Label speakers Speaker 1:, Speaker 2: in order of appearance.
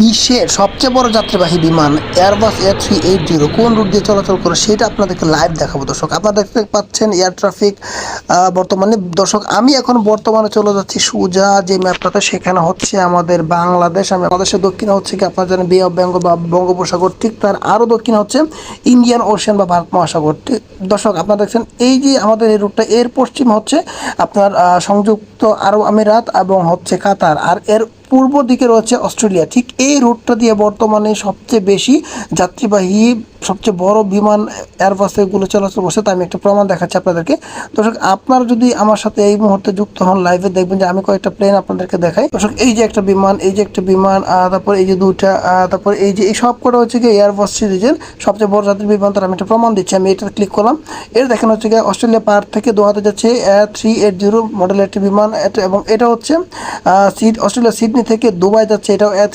Speaker 1: বিশ্বের সবচেয়ে বড় যাত্রীবাহী বিমান Airbus A three eight zero কোন রুট দিয়ে চলাচল করে সেটা আপনাদেরকে লাইভ দেখাবো, দর্শক। আপনারা দেখতে পাচ্ছেন এয়ার ট্রাফিক বর্তমানে। দর্শক, আমি এখন বর্তমানে চলে যাচ্ছি সুজা, যে ম্যাপটাতে সেখানে হচ্ছে আমাদের বাংলাদেশ। আমি বাংলাদেশের দক্ষিণে হচ্ছে কি আপনারা জানেন বে অফ বেঙ্গল বা বঙ্গোপসাগর, ঠিক তার আরও দক্ষিণে হচ্ছে ইন্ডিয়ান ওশান বা ভারত মহাসাগর। ঠিক, দর্শক, আপনারা দেখছেন এই যে আমাদের এই রুটটা এর পশ্চিম হচ্ছে আপনার সংযুক্ত আরব আমিরাত এবং হচ্ছে কাতার। আর এর পূর্ব দিকে রয়েছে অস্ট্রেলিয়া। ঠিক এই রুটটা দিয়ে বর্তমানে সবচেয়ে বেশি যাত্রীবাহী, সবচেয়ে বড় বিমান এয়ারবাসেগুলো চলাচল করছে, তা আমি একটা প্রমাণ দেখাচ্ছি আপনাদেরকে। দর্শক, আপনারা যদি আমার সাথে এই মুহূর্তে যুক্ত হন লাইভে দেখবেন যে আমি কয়েকটা প্লেন আপনাদেরকে দেখাই। দর্শক, এই যে একটা বিমান, এই যে একটা বিমান তারপর এই যে দুইটা তারপর এই যে, এই সব কটা হচ্ছে কি এয়ারবাস সিরিজের সবচেয়ে বড় যাত্রী বিমান, তার আমি একটা প্রমাণ দিচ্ছি, আমি এটা ক্লিক করলাম। এর দেখেন হচ্ছে গিয়ে অস্ট্রেলিয়া পার্ক থেকে দোহাতে যাচ্ছে থ্রি এইট জিরো মডেলের একটি বিমান এবং এটা হচ্ছে সিড অস্ট্রেলিয়া সিডনি থেকে দুবাই যাচ্ছে এটাও থ্রি